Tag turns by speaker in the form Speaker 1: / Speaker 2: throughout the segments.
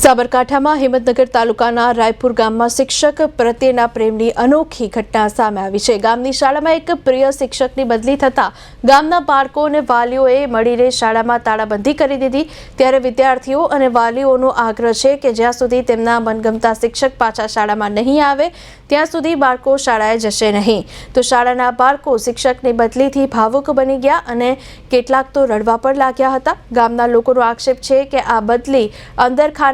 Speaker 1: સાબરકાંઠામાં હિંમતનગર તાલુકાના રાયપુર ગામમાં શિક્ષક પ્રત્યેના પ્રેમની અનોખી ઘટના સામે આવી છે. ગામની શાળામાં એક પ્રિય શિક્ષકની બદલી થતાં ગામના બાળકો અને વાલીઓએ મળીને શાળામાં તાળાબંધી કરી દીધી. ત્યારે વિદ્યાર્થીઓ અને વાલીઓનો આગ્રહ છે કે જ્યાં સુધી તેમના મનગમતા શિક્ષક પાછા શાળામાં નહીં આવે, ત્યાં સુધી બાળકો શાળાએ જશે નહીં. તો શાળાના બાળકો શિક્ષકની બદલીથી ભાવુક બની ગયા અને કેટલાક તો રડવા પણ લાગ્યા હતા. ગામના લોકોનો આક્ષેપ છે કે આ બદલી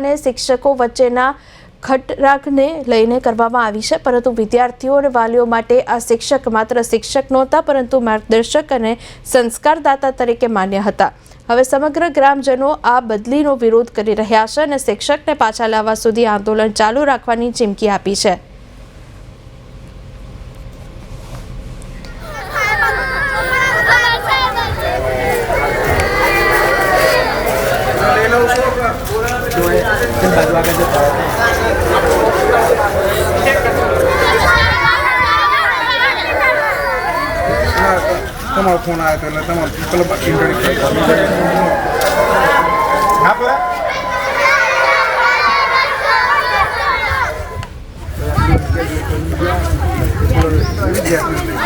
Speaker 1: અંદરખાને શિક્ષકો વચ્ચેના ખટરાગને લઈને કરવામાં આવી છે. પરંતુ વિદ્યાર્થીઓ અને વાલીઓ માટે આ શિક્ષક માત્ર શિક્ષક નહોતા, પરંતુ માર્ગદર્શક અને સંસ્કારદાતા તરીકે માન્ય હતા. હવે સમગ્ર ગ્રામજનો આ બદલીનો વિરોધ કરી રહ્યા છે અને શિક્ષકને પાછા લાવવા સુધી આંદોલન ચાલુ રાખવાની ચીમકી આપી છે.
Speaker 2: Yeah.